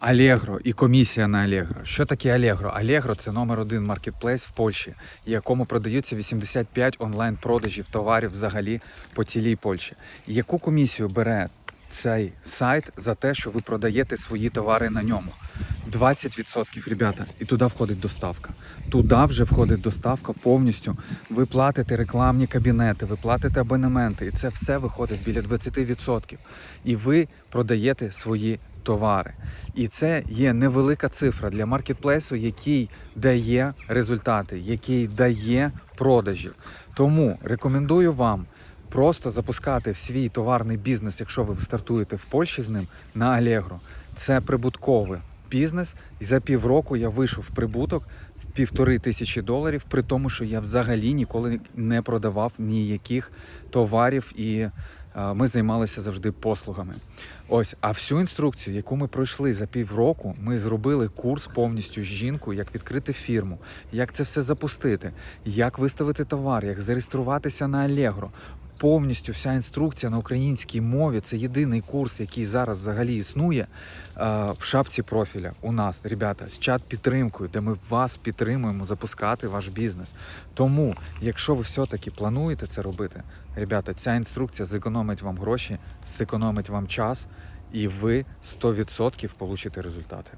Allegro і комісія на Allegro. Що таке Allegro? Allegro – це номер один маркетплейс в Польщі, якому продаються 85 онлайн-продажів товарів взагалі по цілій Польщі. Яку комісію бере цей сайт за те, що ви продаєте свої товари на ньому? 20%, ребята, і туди входить доставка. Туди вже входить доставка повністю. Ви платите рекламні кабінети, ви платите абонементи, і це все виходить біля 20%. І ви продаєте свої товари. І це є невелика цифра для маркетплейсу, який дає результати, який дає продажів. Тому рекомендую вам просто запускати свій товарний бізнес, якщо ви стартуєте в Польщі з ним на Allegro. Це прибутковий бізнес. І за півроку я вийшов в прибуток в півтори тисячі доларів, при тому, що я взагалі ніколи не продавав ніяких товарів і ми займалися завжди послугами. Ось, а всю інструкцію, яку ми пройшли за півроку, ми зробили курс повністю з жінкою, як відкрити фірму, як це все запустити, як виставити товар, як зареєструватися на Allegro. Повністю вся інструкція на українській мові. Це єдиний курс, який зараз взагалі існує е, в шапці профіля. У нас, ребята, з чат підтримкою, де ми вас підтримуємо запускати ваш бізнес. Тому, якщо ви все-таки плануєте це робити, ребята, ця інструкція зекономить вам гроші, зекономить вам час, і ви 100% получите результати.